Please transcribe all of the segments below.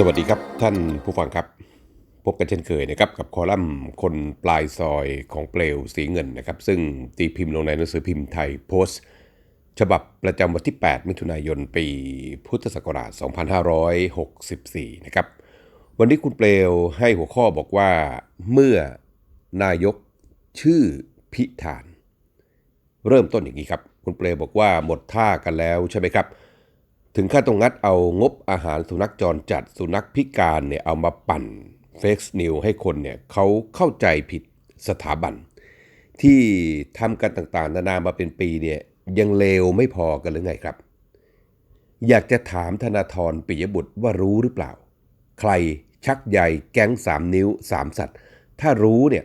สวัสดีครับท่านผู้ฟังครับ พบกันเช่นเคยนะครับกับคอลัมน์คนปลายซอยของเปลวสีเงินนะครับ ซึ่งตีพิมพ์ลงในหนังสือพิมพ์ไทยโพสต์ ฉบับประจำวันที่ 8 มิถุนายนปีพุทธศักราช 2564 นะครับ วันนี้คุณเปลวให้หัวข้อบอกว่าเมื่อนายกชื่อพิธาน เริ่มต้นอย่างนี้ครับ คุณเปลวบอกว่าหมดท่ากันแล้วใช่ไหมครับ ถึงขั้นต้องงัดเอางบอาหารสุนัขจรจัดสุนัขพิการเนี่ยเอามาปั่นเฟกซ์นิวให้คนเนี่ยเขาเข้าใจผิดสถาบัน ที่ทำกันต่างๆ นานามาเป็นปีเนี่ยยังเลวไม่พอกันหรือไงครับ อยากจะถามธนาธรปิยบุตรว่ารู้หรือเปล่า ใครชักใยแก๊งสามนิ้วสามสัตว์ ถ้ารู้เนี่ย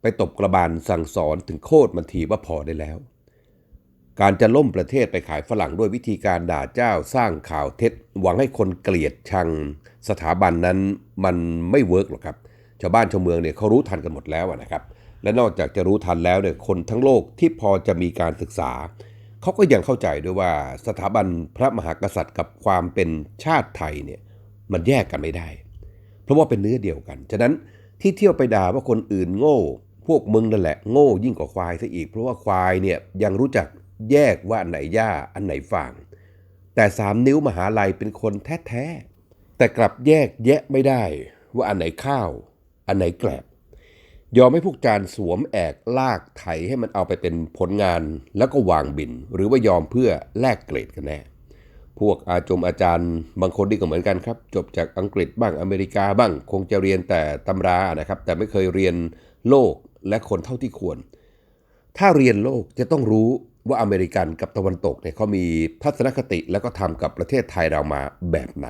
ไปตบกระบาลสั่งสอนถึงโคตรมันทีว่าพอได้แล้ว การจะล่มประเทศไปขายฝรั่งด้วยวิธีการด่าเจ้าสร้างข่าวเท็จ หวังให้คนเกลียดชังสถาบันนั้นมันไม่เวิร์กหรอกครับ ชาวบ้านชาวเมืองเนี่ยเขารู้ทันกันหมดแล้วนะครับ และนอกจากจะรู้ทันแล้วเนี่ยคนทั้งโลกที่พอจะมีการศึกษา เขาก็ยังเข้าใจด้วยว่าสถาบันพระมหากษัตริย์กับความเป็นชาติไทยเนี่ยมันแยกกันไม่ได้ เพราะว่าเป็นเนื้อเดียวกัน ฉะนั้นที่เที่ยวไปด่าว่าคนอื่นโง่ พวกมึงนั่นแหละโง่ยิ่งกว่าควายซะอีก เพราะว่าควายเนี่ยยังรู้จัก แยกว่าอันไหนหญ้าอันไหนฟาง แต่สามนิ้วมหาลัยเป็นคนแท้ๆ แต่กลับแยกแยะไม่ได้ว่าอันไหนข้าว อันไหนแกลบ ยอมให้พวกจานสวมแอกลากไถให้มันเอาไปเป็นผลงานแล้วก็วางบิน หรือว่ายอมเพื่อแลกเกรดกันแน่พวกอาจมอาจารย์บางคนนี่ก็เหมือนกันครับ จบจากอังกฤษบ้างอเมริกาบ้าง คงจะเรียนแต่ตำรานะครับ แต่ไม่เคยเรียนโลกและคนเท่าที่ควร ถ้าเรียนโลกจะต้องรู้ ว่าอเมริกันกับตะวันตกเนี่ยเขามีทัศนคติแล้วก็ทำกับประเทศไทยเรามาแบบไหน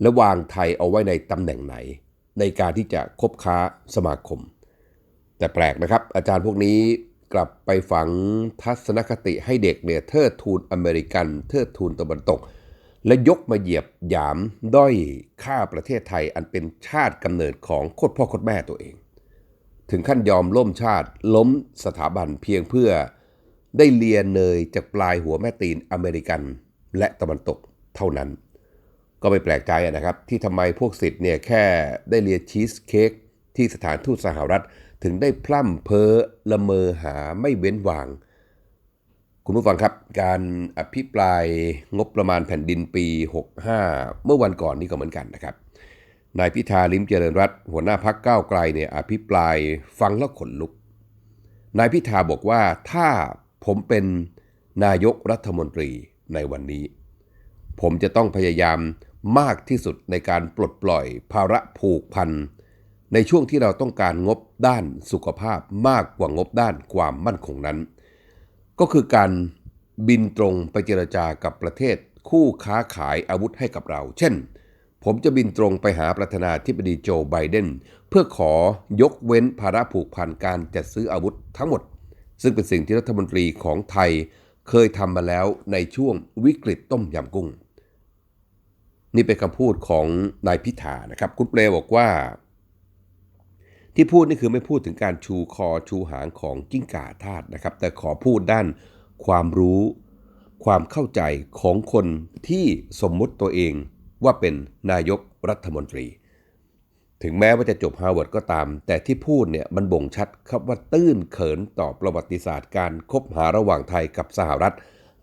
และวางไทยเอาไว้ในตำแหน่งไหน ในการที่จะคบค้าสมาคม แต่แปลกนะครับ อาจารย์พวกนี้กลับไปฝังทัศนคติให้เด็กเนี่ยเทิดทูนอเมริกันเทิดทูนตะวันตก และยกมาเหยียบหยามด้อยค่าประเทศไทยอันเป็นชาติกำเนิดของโคตรพ่อโคตรแม่ตัวเอง ถึงขั้นยอมล้มชาติล้มสถาบันเพียงเพื่อ ได้เลียนเนยจากปลายหัวแม่ตีนอเมริกัน และตะวันตกเท่านั้น ก็ไม่แปลกใจนะครับที่ทำไมพวกสิทธิ์เนี่ยแค่ได้เลียชีสเค้กที่สถานทูตสหรัฐถึงได้พล่ำเพ้อละเมอหาไม่เว้นวาง คุณผู้ฟังครับ การอภิปรายงบประมาณแผ่นดินปี 65 เมื่อวันก่อนนี่ก็เหมือนกันนะครับนายพิธาลิมเจริญรัตหัวหน้าพักก้าวไกลเนี่ยอภิปรายฟังแล้วขนลุก นายพิธาบอกว่าถ้า ผมเป็นนายกรัฐมนตรีในวันนี้ ผมจะต้องพยายามมากที่สุดในการปลดปล่อยภาระผูกพันในช่วงที่เราต้องการงบด้านสุขภาพมากกว่างบด้านความมั่นคงนั้น ก็คือการบินตรงไปเจรจากับประเทศ คู่ค้าขายอาวุธให้กับเรา เช่น ผมจะบินตรงไปหาประธานาธิบดีโจไบเดนเพื่อขอยกเว้นภาระผูกพันการจัดซื้ออาวุธทั้งหมด ซึ่งเป็นสิ่งที่รัฐมนตรีของไทยเคยทำมาแล้วในช่วงวิกฤตต้มยำกุ้ง นี่เป็นคำพูดของนายพิธานะครับ คุณเปลบอกว่า ที่พูดนี่คือไม่พูดถึงการชูคอชูหางของกิ้งก่าทาสนะครับ แต่ขอพูดด้านความรู้ ความเข้าใจของคนที่สมมุติตัวเองว่าเป็นนายกรัฐมนตรี ถึงแม้ว่าจะจบฮาร์วาร์ดก็ตาม แต่ที่พูดเนี่ยมันบ่งชัดครับว่าตื้นเขินต่อประวัติศาสตร์การคบหาระหว่างไทยกับสหรัฐ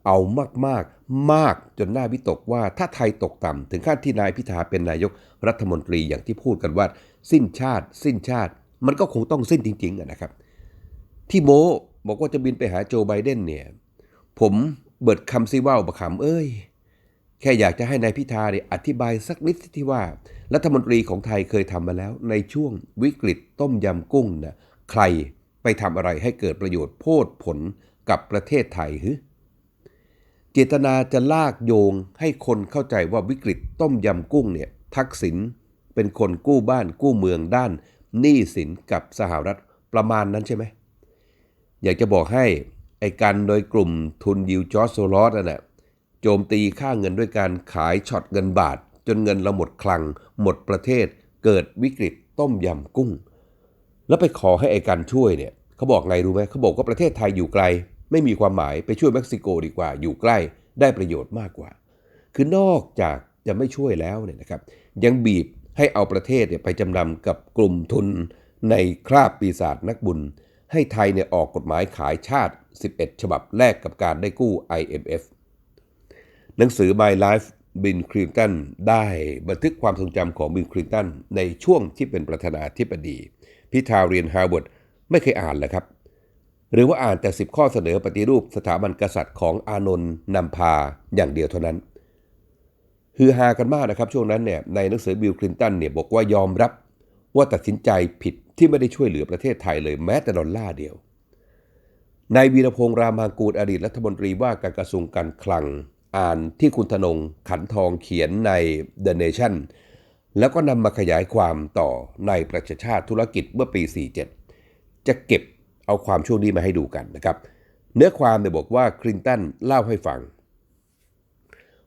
เอามากๆ มากจนน่าวิตกว่าถ้าไทยตกต่ำถึงขั้นที่นายพิธาเป็นนายกรัฐมนตรีอย่างที่พูดกันว่า สิ้นชาติ สิ้นชาติ มันก็คงต้องสิ้นจริงๆนะครับ ที่โมบอกว่าจะบินไปหาโจไบเดนเนี่ยผมเบิดคำซิว่าวประคำเอ้ย แค่อยากจะให้นายพิธาเนี่ยอธิบายสักนิดที่ว่า รัฐมนตรีของไทยเคยทำมาแล้ว ในช่วงวิกฤตต้มยำกุ้งนะใครไปทำอะไรให้เกิดประโยชน์โพดผลกับประเทศไทยฮึเจตนาจะลากโยงให้คนเข้าใจว่าวิกฤตต้มยำกุ้งเนี่ยทักษิณเป็นคนกู้บ้านกู้เมืองด้านหนี้สินกับสหรัฐประมาณนั้นใช่ไหมอยากจะบอกให้ไอ้การโดยกลุ่มทุนยิวจอร์จโซลอสน่ะ โจมตีค่าเงินด้วยการขายช็อตเงินบาท จนเงินเราหมดคลัง หมดประเทศ เกิดวิกฤตต้มยำกุ้ง แล้วไปขอให้ไอ้การช่วยเนี่ยเขาบอกไงรู้ไหมเขาบอกว่าประเทศไทยอยู่ไกล ไม่มีความหมายไปช่วยเม็กซิโกดีกว่า อยู่ใกล้ได้ประโยชน์มากกว่า คือนอกจากจะไม่ช่วยแล้วเนี่ยนะครับยังบีบให้เอาประเทศเนี่ยไปจำนำกับกลุ่มทุนในคราบปีศาจนักบุญ ให้ไทยเนี่ยออกกฎหมายขายชาติ 11 ฉบับแลกกับการได้กู้ IMF หนังสือ My Life บิลคลินตันได้บันทึกความทรงจำของบิลคลินตันในช่วงที่เป็นประธานาธิบดี พิธาเรียนฮาร์วาร์ดไม่เคยอ่านเลยครับ หรือว่าอ่านแต่ 10 ข้อเสนอปฏิรูปสถาบันกษัตริย์ของอานนท์นำพาอย่างเดียวเท่านั้นฮือฮากันมากนะครับช่วงนั้นเนี่ยในหนังสือบิลคลินตันเนี่ยบอกว่ายอมรับว่าตัดสินใจผิดที่ไม่ได้ช่วยเหลือประเทศไทยเลยแม้แต่ดอลลาร์เดียวนายวีรพงษ์รามางกูลอดีตรัฐมนตรีว่าการกระทรวงการคลัง อ่านที่คุณธนงขันทองเขียนใน The Nation แล้วก็นำมาขยายความต่อในประชาชาติธุรกิจเมื่อปี 47 จะเก็บเอาความช่วงนี้มาให้ดูกันนะครับ เนื้อความเนี่ยบอกว่าคลินตันเล่าให้ฟัง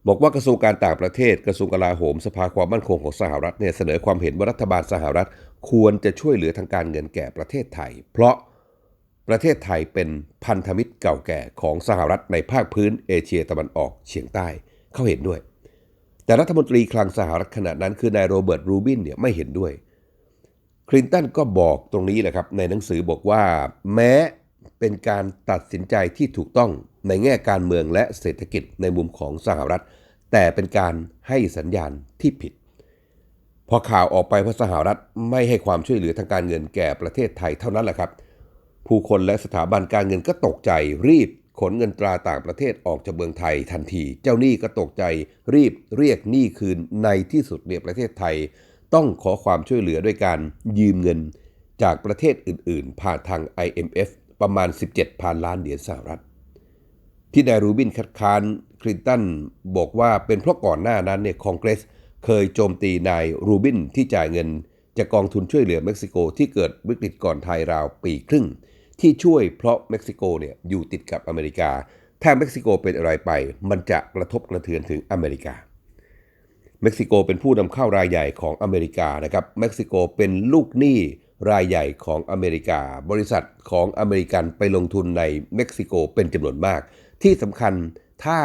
บอกว่ากระทรวงการต่างประเทศกระทรวงกลาโหม สภาความมั่นคงของสหรัฐเนี่ยเสนอความเห็นว่ารัฐบาลสหรัฐ ควรจะช่วยเหลือทางการเงินแก่ประเทศไทย เพราะ ประเทศไทยเป็นพันธมิตรเก่าแก่ของสหรัฐในภาคพื้นเอเชียตะวันออกเฉียงใต้เขาเห็นด้วย แต่รัฐมนตรีคลังสหรัฐขณะนั้นคือนายโรเบิร์ตรูบินเนี่ยไม่เห็นด้วย คลินตันก็บอกตรงนี้แหละครับในหนังสือบอกว่า แม้เป็นการตัดสินใจที่ถูกต้องในแง่การเมืองและเศรษฐกิจในมุมของสหรัฐ แต่เป็นการให้สัญญาณที่ผิดพอข่าวออกไปเพราสหรัฐไม่ให้ความช่วยเหลือทางการเงินแก่ประเทศไทยเท่านั้นแหละครับ ผู้คนและสถาบันการเงินก็ตกใจรีบขนเงินตราต่างประเทศออกจากเมืองไทยทันที เจ้าหนี้ก็ตกใจรีบเรียกหนี้คืนในที่สุดเนี่ยประเทศไทย ต้องขอความช่วยเหลือด้วยการยืมเงินจากประเทศอื่น ๆ ผ่านทาง IMF ประมาณ 17พันล้านเหรียญสหรัฐ ที่นายรูบินคัดค้านคลินตันบอกว่าเป็นเพราะก่อนหน้านั้นเนี่ยคองเกรสเคยโจมตีนายรูบินที่จ่ายเงินจากกองทุนช่วยเหลือเม็กซิโกที่เกิดวิกฤตก่อนไทยราวปีครึ่ง ที่ช่วยเพราะเม็กซิโกเนี่ยอยู่ติดกับอเมริกา ถ้าเม็กซิโกเป็นอะไรไป มันจะกระทบกระเทือนถึงอเมริกา เม็กซิโกเป็นผู้นำเข้ารายใหญ่ของอเมริกานะครับ เม็กซิโกเป็นลูกหนี้รายใหญ่ของอเมริกา บริษัทของอเมริกันไปลงทุนในเม็กซิโกเป็นจำนวนมาก ที่สำคัญถ้า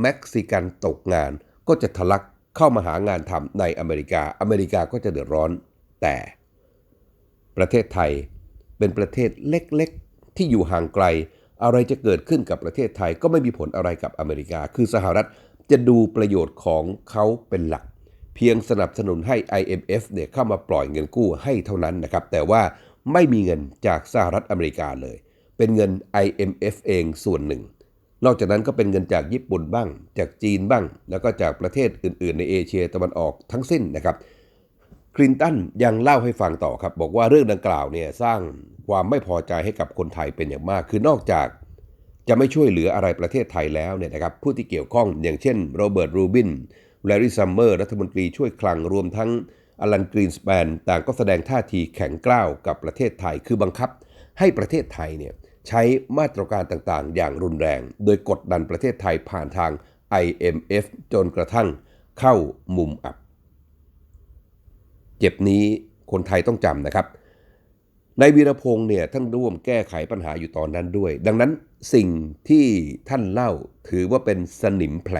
เม็กซิกันตกงานก็จะทะลักเข้ามาหางานทำในอเมริกา อเมริกาก็จะเดือดร้อน แต่ ประเทศไทย เป็นประเทศเล็กๆ ที่อยู่ห่างไกล อะไรจะเกิดขึ้นกับประเทศไทยก็ไม่มีผลอะไรกับอเมริกา คือสหรัฐจะดูประโยชน์ของเขาเป็นหลัก เพียงสนับสนุนให้ IMF เนี่ยเข้ามาปล่อยเงินกู้ให้เท่านั้นนะครับ แต่ว่าไม่มีเงินจากสหรัฐอเมริกาเลย เป็นเงิน IMF เองส่วนหนึ่ง นอกจากนั้นก็เป็นเงินจากญี่ปุ่นบ้าง จากจีนบ้าง แล้วก็จากประเทศอื่น ๆ ในเอเชียตะวันออกทั้งสิ้นนะครับ คลินตันยังเล่าให้ฟังต่อครับ บอกว่าเรื่องดังกล่าวเนี่ยสร้างความไม่พอใจให้กับคนไทยเป็นอย่างมาก คือนอกจากจะไม่ช่วยเหลืออะไรประเทศไทยแล้วเนี่ยนะครับผู้ที่เกี่ยวข้องอย่างเช่นโรเบิร์ตรูบินแลรี่ซัมเมอร์รัฐมนตรีช่วยคลังรวมทั้งอลันกรีนสแปนต่างก็แสดงท่าทีแข็งกร้าวกับประเทศไทย คือบังคับให้ประเทศไทยเนี่ยใช้มาตรการต่างๆ อย่างรุนแรง โดยกดดันประเทศไทยผ่านทาง IMF จนกระทั่งเข้ามุมอับ เจ็บนี้คนไทยต้องจำนะครับในวีรพงษ์เนี่ยท่านร่วมแก้ไขปัญหาอยู่ตอนนั้นด้วย ดังนั้นสิ่งที่ท่านเล่าถือว่าเป็นสนิมแผล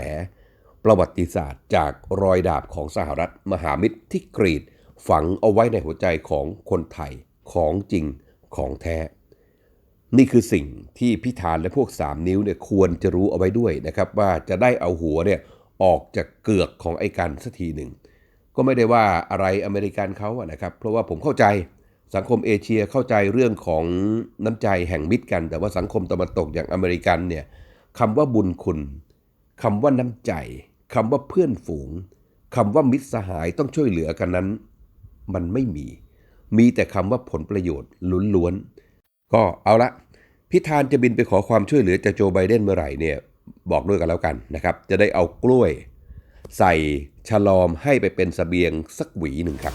ประวัติศาสตร์จากรอยดาบของสหรัฐมหามิตรที่กรีด ฝังเอาไว้ในหัวใจของคนไทยของจริงของแท้ นี่คือสิ่งที่พิธานและพวก 3 นิ้วเนี่ยควรจะรู้เอาไว้ด้วยนะครับ ว่าจะได้เอาหัวเนี่ยออกจากเกือกของไอ้กันสักทีหนึ่ง ก็ไม่ได้ว่าอะไรอเมริกันเขาอะนะครับ เพราะว่าผมเข้าใจสังคมเอเชียเข้าใจเรื่องของน้ำใจแห่งมิตรกัน แต่ว่าสังคมตะวันตกอย่างอเมริกันเนี่ยคำว่าบุญคุณคำว่าน้ำใจคำว่าเพื่อนฝูงคำว่ามิตรสหายต้องช่วยเหลือกันนั้น มันไม่มี มีแต่คำว่าผลประโยชน์ล้วนๆก็เอาละพิธานจะบินไปขอความช่วยเหลือจากโจไบเดนเมื่อไหร่เนี่ยบอกด้วยกันแล้วกันนะครับ จะได้เอากล้วย ใส่ฉลอมให้ไปเป็นสเสบียงสักหวีหนึ่งครับ